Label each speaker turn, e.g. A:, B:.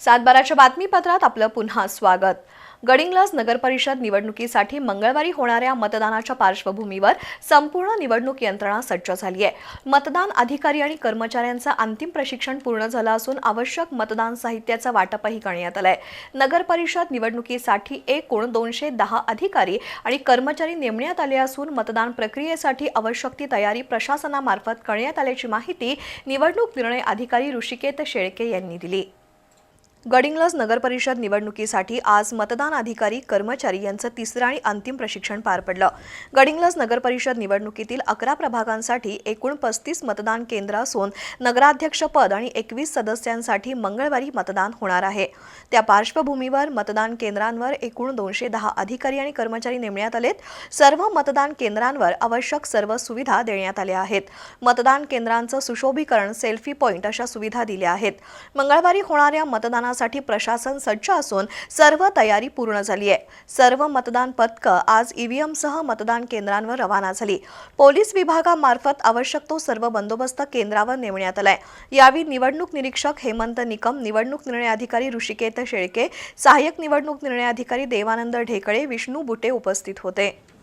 A: सातबाराच्या बातमीपत्रात आपलं पुन्हा स्वागत. गडिंग्लज नगरपरिषद निवडणुकीसाठी मंगळवारी होणाऱ्या मतदानाच्या पार्श्वभूमीवर संपूर्ण निवडणूक यंत्रणा सज्ज झाली आहे. मतदान अधिकारी आणि कर्मचाऱ्यांचं अंतिम प्रशिक्षण पूर्ण झालं असून आवश्यक मतदान साहित्याचं वाटपही करण्यात आलंय. नगरपरिषद निवडणुकीसाठी एकूण दोनशे दहा अधिकारी आणि कर्मचारी नेमण्यात आले असून मतदान प्रक्रियेसाठी आवश्यक ती तयारी प्रशासनामार्फत करण्यात आल्याची माहिती निवडणूक निर्णय अधिकारी ऋषिकेत शेळके यांनी दिली. गडिंग्लज नगरपरिषद निवडणुकीसाठी आज मतदान अधिकारी कर्मचारी यांचं तिसरं आणि अंतिम प्रशिक्षण पार पडलं. गडिंग्लज नगरपरिषद निवडणुकीतील अकरा प्रभागांसाठी एकूण पस्तीस मतदान केंद्र असून नगराध्यक्षपद आणि एकवीस सदस्यांसाठी मंगळवारी मतदान होणार आहे. त्या पार्श्वभूमीवर मतदान केंद्रांवर एकूण दोनशे दहा अधिकारी आणि कर्मचारी नेमण्यात आलेत. सर्व मतदान केंद्रांवर आवश्यक सर्व सुविधा देण्यात आल्या आहेत. मतदान केंद्रांचं सुशोभीकरण सेल्फी पॉईंट अशा सुविधा दिल्या आहेत. मंगळवारी होणाऱ्या मतदानासाठी प्रशासन सज्ज असून सर्व तयारी पूर्ण झाली आहे. सर्व मतदान पथकं आज ईव्हीएमसह मतदान केंद्रांवर रवाना झाली. पोलीस विभागामार्फत आवश्यक तो सर्व बंदोबस्त केंद्रावर नेमण्यात आलाय. यावेळी निवडणूक निरीक्षक हेमंत निकम निवडणूक निर्णय अधिकारी ऋषिकेत शेळके सहाय्यक निवडणूक निर्णय अधिकारी देवानंद ढेकळे विष्णू बुटे उपस्थित होते.